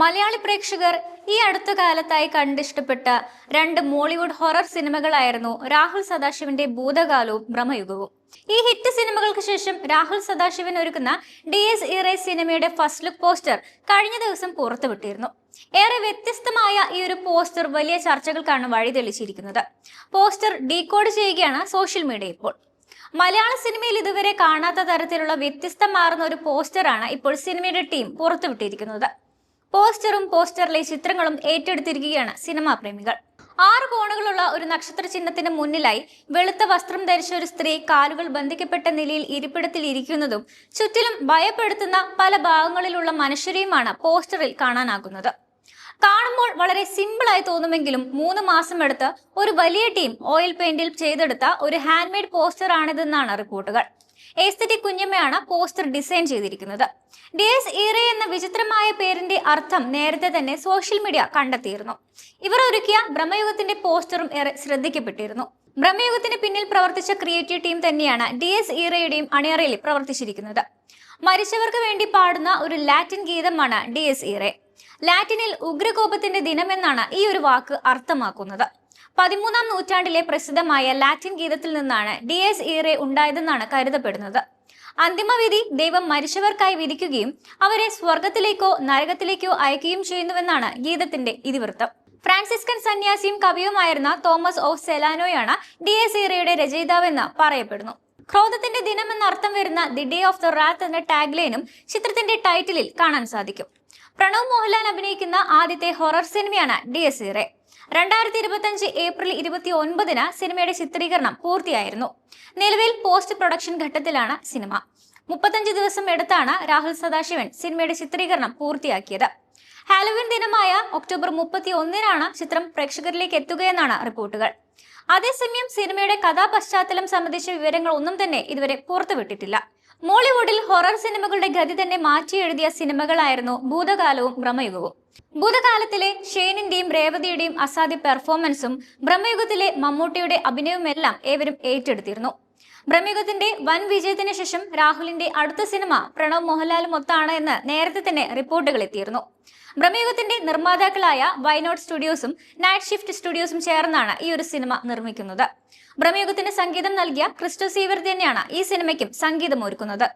മലയാളി പ്രേക്ഷകർ ഈ അടുത്ത കാലത്തായി കണ്ടിഷ്ടപ്പെട്ട രണ്ട് മോളിവുഡ് ഹൊറർ സിനിമകളായിരുന്നു രാഹുൽ സദാശിവന്റെ ഭൂതകാലവും ഭ്രമയുഗവും. ഈ ഹിറ്റ് സിനിമകൾക്ക് ശേഷം രാഹുൽ സദാശിവൻ ഒരുക്കുന്ന ഡി എസ് ഇറേ സിനിമയുടെ ഫസ്റ്റ് ലുക്ക് പോസ്റ്റർ കഴിഞ്ഞ ദിവസം പുറത്തുവിട്ടിരുന്നു. ഏറെ വ്യത്യസ്തമായ ഈ ഒരു പോസ്റ്റർ വലിയ ചർച്ചകൾക്കാണ് വഴിതെളിച്ചിരിക്കുന്നത് പോസ്റ്റർ ഡീകോഡ് ചെയ്യുകയാണ് സോഷ്യൽ മീഡിയ ഇപ്പോൾ. മലയാള സിനിമയിൽ ഇതുവരെ കാണാത്ത തരത്തിലുള്ള വ്യത്യസ്തമാർന്ന ഒരു പോസ്റ്ററാണ് ഇപ്പോൾ സിനിമയുടെ ടീം പുറത്തുവിട്ടിരിക്കുന്നത്. പോസ്റ്ററും പോസ്റ്ററിലെ ചിത്രങ്ങളും ഏറ്റെടുത്തിരിക്കുകയാണ് സിനിമാ പ്രേമികൾ. ആറ് കോണുകളുള്ള ഒരു നക്ഷത്ര ചിഹ്നത്തിന് മുന്നിലായി വെളുത്ത വസ്ത്രം ധരിച്ച ഒരു സ്ത്രീ കാലുകൾ ബന്ധിക്കപ്പെട്ട നിലയിൽ ഇരിപ്പിടത്തിൽ ഇരിക്കുന്നതും ചുറ്റിലും ഭയപ്പെടുത്തുന്ന പല ഭാഗങ്ങളിലുള്ള മനുഷ്യരെയുമാണ് പോസ്റ്ററിൽ കാണാനാകുന്നത്. കാണുമ്പോൾ വളരെ സിമ്പിൾ ആയി തോന്നുമെങ്കിലും മൂന്ന് മാസം എടുത്ത് ഒരു വലിയ ടീം ഓയിൽ പെയിന്റിൽ ചെയ്തെടുത്ത ഒരു ഹാൻഡ് മെയ്ഡ് പോസ്റ്റർ ആണിതെന്നാണ് റിപ്പോർട്ടുകൾ. എസ്തറ്റിക് കുഞ്ഞമ്മയാണ് പോസ്റ്റർ ഡിസൈൻ ചെയ്തിരിക്കുന്നത്. ഡി എസ് ഈറെ എന്ന വിചിത്രമായ പേരിന്റെ അർത്ഥം നേരത്തെ തന്നെ സോഷ്യൽ മീഡിയ കണ്ടെത്തിയിരുന്നു. ഇവർ ഒരുക്കിയ ബ്രഹ്മയുഗത്തിന്റെ പോസ്റ്ററും ഏറെ ശ്രദ്ധിക്കപ്പെട്ടിരുന്നു. ബ്രഹ്മയുഗത്തിന് പിന്നിൽ പ്രവർത്തിച്ച ക്രിയേറ്റീവ് ടീം തന്നെയാണ് ഡി എസ് ഈറയുടെയും അണിയറയിൽ പ്രവർത്തിച്ചിരിക്കുന്നത്. മരിച്ചവർക്ക് വേണ്ടി പാടുന്ന ഒരു ലാറ്റിൻ ഗീതമാണ് ഡി എസ് ഈറെ ലാറ്റിനിൽ ഉഗ്രകോപത്തിന്റെ ദിനമെന്നാണ് ഈ ഒരു വാക്ക് അർത്ഥമാക്കുന്നത്. പതിമൂന്നാം നൂറ്റാണ്ടിലെ പ്രസിദ്ധമായ ലാറ്റിൻ ഗീതത്തിൽ നിന്നാണ് ഡി എസ് ഈറെ ഉണ്ടായതെന്നാണ് കരുതപ്പെടുന്നത്. അന്തിമവിധി ദൈവം മരിച്ചവർക്കായി വിധിക്കുകയും അവരെ സ്വർഗത്തിലേക്കോ നരകത്തിലേക്കോ അയക്കുകയും ചെയ്യുന്നുവെന്നാണ് ഗീതത്തിന്റെ ഇതിവൃത്തം. ഫ്രാൻസിസ്കൻ സന്യാസിയും കവിയുമായിരുന്ന തോമസ് ഓഫ് സെലാനോയാണ് ഡി എസ് ഈറയുടെ രചയിതാവെന്ന് പറയപ്പെടുന്നു. ക്രോധത്തിന്റെ ദിനം എന്ന അർത്ഥം വരുന്ന the day of the wrath എന്ന ടാഗ്ലൈനും ചിത്രത്തിന്റെ ടൈറ്റിലിൽ കാണാൻ സാധിക്കും. പ്രണവ് മോഹൻലാൽ അഭിനയിക്കുന്ന ആദ്യത്തെ ഹൊറർ സിനിമയാണ് ഡി എസ് ഇറെ രണ്ടായിരത്തി ഇരുപത്തി ഏപ്രിൽ ഇരുപത്തി ഒൻപതിന് സിനിമയുടെ ചിത്രീകരണം പൂർത്തിയായിരുന്നു. നിലവിൽ പോസ്റ്റ് പ്രൊഡക്ഷൻ ഘട്ടത്തിലാണ് സിനിമ. മുപ്പത്തഞ്ച് ദിവസം എടുത്താണ് രാഹുൽ സദാശിവൻ സിനിമയുടെ ചിത്രീകരണം പൂർത്തിയാക്കിയത്. ഹാലോവിൻ ദിനമായ ഒക്ടോബർ മുപ്പത്തി ഒന്നിനാണ് ചിത്രം പ്രേക്ഷകരിലേക്ക് എത്തുകയെന്നാണ് റിപ്പോർട്ടുകൾ. അതേസമയം സിനിമയുടെ കഥാപശ്ചാത്തലം സംബന്ധിച്ച വിവരങ്ങൾ ഒന്നും തന്നെ ഇതുവരെ പുറത്തുവിട്ടിട്ടില്ല. മോളിവുഡിൽ ഹൊറർ സിനിമകളുടെ ഗതി തന്നെ മാറ്റി എഴുതിയ സിനിമകളായിരുന്നു ഭൂതകാലവും ഭ്രമയുഗവും. ഭൂതകാലത്തിലെ ഷെയ്നിന്റെയും രേവതിയുടെയും അസാധ്യ പെർഫോമൻസും ബ്രഹ്മയുഗത്തിലെ മമ്മൂട്ടിയുടെ അഭിനയവുമെല്ലാം ഏവരും ഏറ്റെടുത്തിരുന്നു. ബ്രഹ്മയുഗത്തിന്റെ വൻ വിജയത്തിന് ശേഷം രാഹുലിന്റെ അടുത്ത സിനിമ പ്രണവ് മോഹൻലാലും ഒത്താണ് എന്ന് നേരത്തെ തന്നെ റിപ്പോർട്ടുകൾ എത്തിയിരുന്നു. ബ്രഹ്മയുഗത്തിന്റെ നിർമ്മാതാക്കളായ വൈനോട്ട് സ്റ്റുഡിയോസും നൈറ്റ് ഷിഫ്റ്റ് സ്റ്റുഡിയോസും ചേർന്നാണ് ഈ ഒരു സിനിമ നിർമ്മിക്കുന്നത്. ബ്രഹ്മയുഗത്തിന് സംഗീതം നൽകിയ ക്രിസ്റ്റോ സീവർ തന്നെയാണ് ഈ സിനിമയ്ക്കും സംഗീതം ഒരുക്കുന്നത്